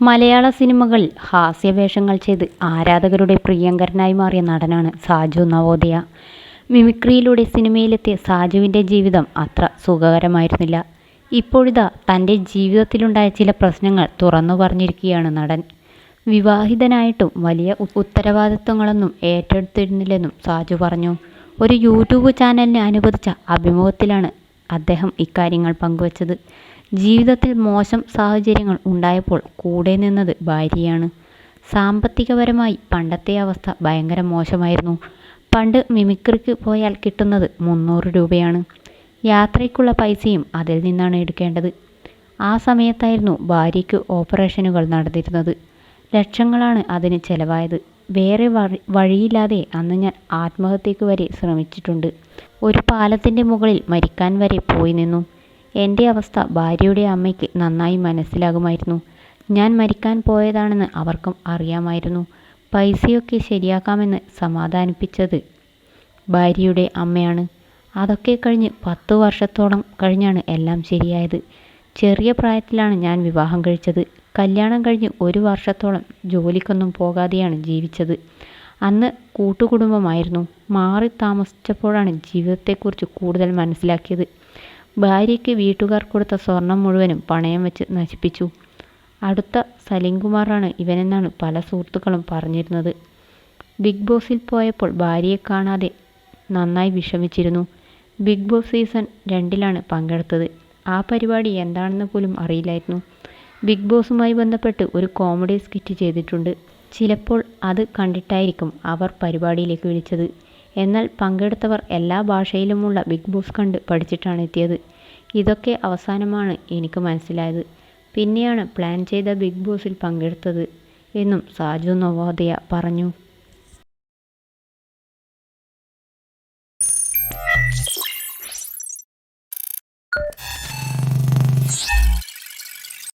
മലയാള സിനിമകളിൽ ഹാസ്യവേഷങ്ങൾ ചെയ്ത് ആരാധകരുടെ പ്രിയങ്കരനായി മാറിയ നടനാണ് സാജു നവോദയ. മിമിക്രിയിലൂടെ സിനിമയിലെത്തിയ സാജുവിന്റെ ജീവിതം അത്ര സുഖകരമായിരുന്നില്ല. ഇപ്പോഴിതാ തന്റെ ജീവിതത്തിലുണ്ടായ ചില പ്രശ്നങ്ങൾ തുറന്നു പറഞ്ഞിരിക്കുകയാണ് നടൻ. വിവാഹിതനായിട്ടും വലിയ ഉത്തരവാദിത്വങ്ങളൊന്നും ഏറ്റെടുത്തിരുന്നില്ലെന്നും സാജു പറഞ്ഞു. ഒരു യൂട്യൂബ് ചാനലിന് അനുവദിച്ച അഭിമുഖത്തിലാണ് അദ്ദേഹം ഇക്കാര്യങ്ങൾ പങ്കുവച്ചത്. ജീവിതത്തിൽ മോശം സാഹചര്യങ്ങൾ ഉണ്ടായപ്പോൾ കൂടെ നിന്നത് ഭാര്യയാണ്. സാമ്പത്തികപരമായി പണ്ടത്തെ അവസ്ഥ ഭയങ്കര മോശമായിരുന്നു. പണ്ട് മിമിക്രിക്ക് പോയാൽ കിട്ടുന്നത് മുന്നൂറ് രൂപയാണ്. യാത്രയ്ക്കുള്ള പൈസയും അതിൽ നിന്നാണ് എടുക്കേണ്ടത്. ആ സമയത്തായിരുന്നു ഭാര്യയ്ക്ക് ഓപ്പറേഷനുകൾ നടന്നിരുന്നത്. ലക്ഷങ്ങളാണ് അതിന് ചെലവായത്. വേറെ വഴിയില്ലാതെ അന്ന് ഞാൻ ആത്മഹത്യക്ക് വരെ ശ്രമിച്ചിട്ടുണ്ട്. ഒരു പാലത്തിന്റെ മുകളിൽ മരിക്കാൻ വരെ പോയി നിന്നു. എന്റെ അവസ്ഥ ഭാര്യയുടെ അമ്മയ്ക്ക് നന്നായി മനസ്സിലാകുമായിരുന്നു. ഞാൻ മരിക്കാൻ പോയതാണെന്ന് അവർക്കും അറിയാമായിരുന്നു. പൈസയൊക്കെ ശരിയാക്കാമെന്ന് സമാധാനിപ്പിച്ചത് ഭാര്യയുടെ അമ്മയാണ്. അതൊക്കെ കഴിഞ്ഞ് പത്തു വർഷത്തോളം കഴിഞ്ഞാണ് എല്ലാം ശരിയായത്. ചെറിയ പ്രായത്തിലാണ് ഞാൻ വിവാഹം കഴിച്ചത്. കല്യാണം കഴിഞ്ഞ് ഒരു വർഷത്തോളം ജോലിക്കൊന്നും പോകാതെയാണ് ജീവിച്ചത്. അന്ന് കൂട്ടുകുടുംബമായിരുന്നു. മാറി താമസിച്ചപ്പോഴാണ് ജീവിതത്തെക്കുറിച്ച് കൂടുതൽ മനസ്സിലാക്കിയത്. ഭാര്യയ്ക്ക് വീട്ടുകാർ കൊടുത്ത സ്വർണം മുഴുവനും പണയം വെച്ച് നശിപ്പിച്ചു. അടുത്ത സലിംകുമാറാണ് ഇവനെന്നാണ് പല സുഹൃത്തുക്കളും പറഞ്ഞിരുന്നത്. ബിഗ് ബോസിൽ പോയപ്പോൾ ഭാര്യയെ കാണാതെ നന്നായി വിഷമിച്ചിരുന്നു. ബിഗ് ബോസ് സീസൺ രണ്ടിലാണ് പങ്കെടുത്തത്. ആ പരിപാടി എന്താണെന്ന് പോലും അറിയില്ലായിരുന്നു. ബിഗ് ബോസുമായി ബന്ധപ്പെട്ട് ഒരു കോമഡി സ്കിറ്റ് ചെയ്തിട്ടുണ്ട്. ചിലപ്പോൾ അത് കണ്ടിട്ടായിരിക്കും അവർ പരിപാടിയിലേക്ക് വിളിച്ചത്. എന്നാൽ പങ്കെടുത്തവർ എല്ലാ ഭാഷയിലുമുള്ള ബിഗ് ബോസ് കണ്ട് പഠിച്ചിട്ടാണ് എത്തിയത്. ഇതൊക്കെ അവസാനമാണ് എനിക്ക് മനസ്സിലായത്. പിന്നെയാണ് പ്ലാൻ ചെയ്ത ബിഗ് ബോസിൽ പങ്കെടുത്തത് എന്നും സാജു നവോദയ പറഞ്ഞു. you